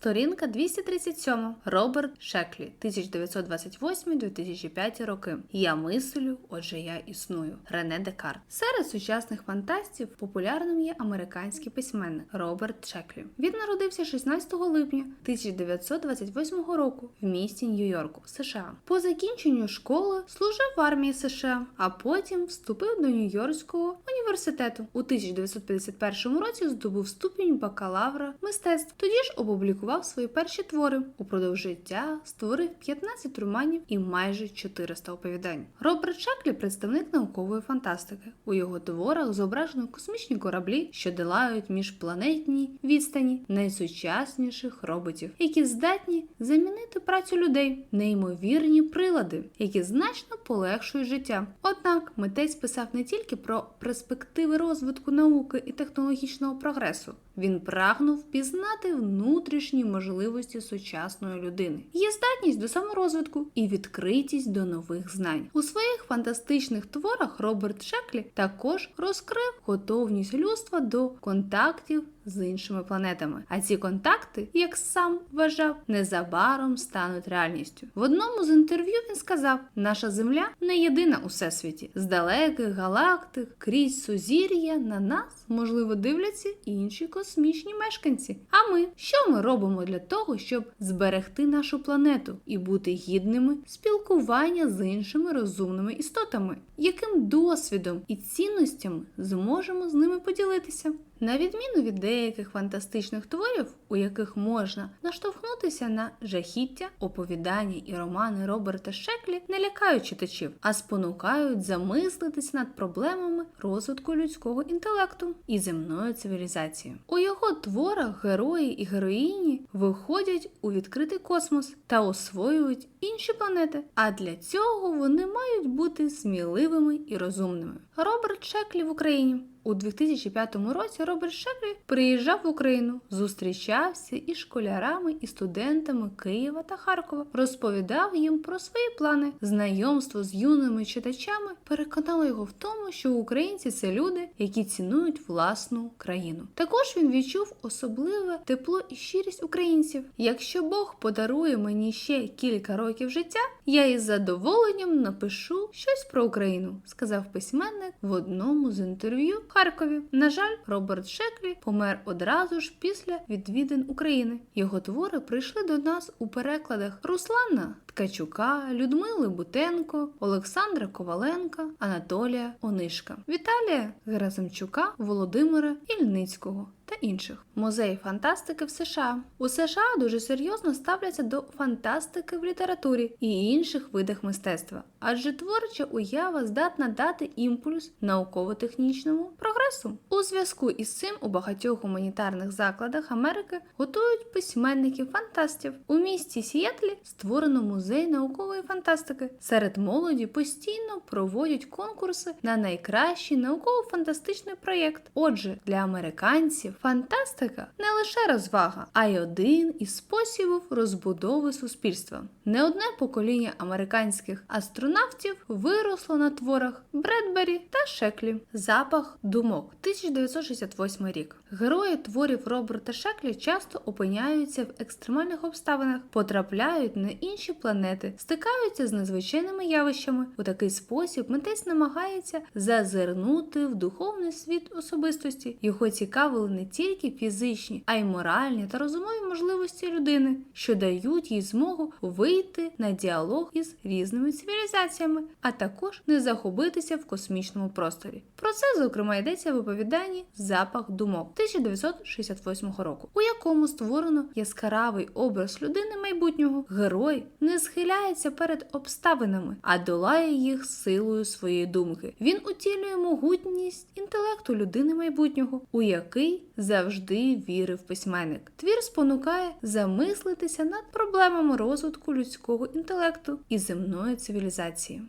Сторінка 237. Роберт Шеклі, 1928-2005 роки. Я мислю, отже, я існую. Рене Декарт. Серед сучасних фантастів популярним є американський письменник Роберт Шеклі. Він народився 16 липня 1928 року в місті Нью-Йорку, США. По закінченню школи служив в армії США, а потім вступив до Нью-Йоркського університету. У 1951 році здобув ступінь бакалавра мистецтв. Тоді ж опублікував свої перші твори. Упродовж життя створив 15 романів і майже 400 оповідань. Роберт Шеклі представник наукової фантастики. У його творах зображено космічні кораблі, що долають міжпланетні відстані найсучасніших роботів, які здатні замінити працю людей, неймовірні прилади, які значно полегшують життя. Однак митець писав не тільки про перспективи розвитку науки і технологічного прогресу. Він прагнув пізнати внутрішні можливості сучасної людини, її здатність до саморозвитку і відкритість до нових знань. У своїх фантастичних творах Роберт Шеклі також розкрив готовність людства до контактів з іншими планетами. А ці контакти, як сам вважав, незабаром стануть реальністю. В одному з інтерв'ю він сказав: наша земля не єдина у всесвіті. З далеких галактик, крізь сузір'я на нас, можливо, дивляться інші космічні мешканці. А ми що ми робимо для того, щоб зберегти нашу планету і бути гідними спілкування з іншими розумними істотами? Яким досвідом і цінностями зможемо з ними поділитися? На відміну від деяких фантастичних творів, у яких можна наштовхнутися на жахіття, оповідання і романи Роберта Шеклі не лякають читачів, а спонукають замислитися над проблемами розвитку людського інтелекту і земної цивілізації. У його творах герої і героїні виходять у відкритий космос та освоюють інші планети. А для цього вони мають бути сміливими і розумними. Роберт Шеклі в Україні. У 2005 році Роберт Шеклі приїжджав в Україну, зустрічався із школярами і студентами Києва та Харкова, розповідав їм про свої плани. Знайомство з юними читачами переконало його в тому, що українці це люди, які цінують власну країну. Також він відчув особливе тепло і щирість українців. Якщо Бог подарує мені ще кілька років життя, я із задоволенням напишу щось про Україну, сказав письменник в одному з інтерв'ю. Харкові. На жаль, Роберт Шеклі помер одразу ж після відвідин України. Його твори прийшли до нас у перекладах Руслана Ткачука, Людмили Бутенко, Олександра Коваленка, Анатолія Онишка, Віталія Герасимчука, Володимира Ільницького. Та інших музей фантастики в США у США дуже серйозно ставляться до фантастики в літературі і інших видах мистецтва, адже творча уява здатна дати імпульс науково-технічному прогресу. У зв'язку із цим у багатьох гуманітарних закладах Америки готують письменників фантастів. У місті Сіетлі створено музей наукової фантастики. Серед молоді постійно проводять конкурси на найкращий науково-фантастичний проєкт. Отже, для американців фантастика не лише розвага, а й один із способів розбудови суспільства. Не одне покоління американських астронавтів виросло на творах Бредбері та Шеклі. Запах думок 1968 рік. Герої творів Роберта Шеклі часто опиняються в екстремальних обставинах, потрапляють на інші планети, стикаються з незвичайними явищами. У такий спосіб митець намагається зазирнути в духовний світ особистості. Його цікавили не тільки фізичні, а й моральні та розумові можливості людини, що дають їй змогу вийти на діалог із різними цивілізаціями, а також не загубитися в космічному просторі. Про це, зокрема, йдеться в оповіданні Запах думок 1968 року, у якому створено яскравий образ людини майбутнього. Герой не схиляється перед обставинами, а долає їх силою своєї думки. Він утілює могутність інтелекту людини майбутнього, у який завжди вірив письменник. Твір спонукає замислитися над проблемами розвитку людського інтелекту і земної цивілізації.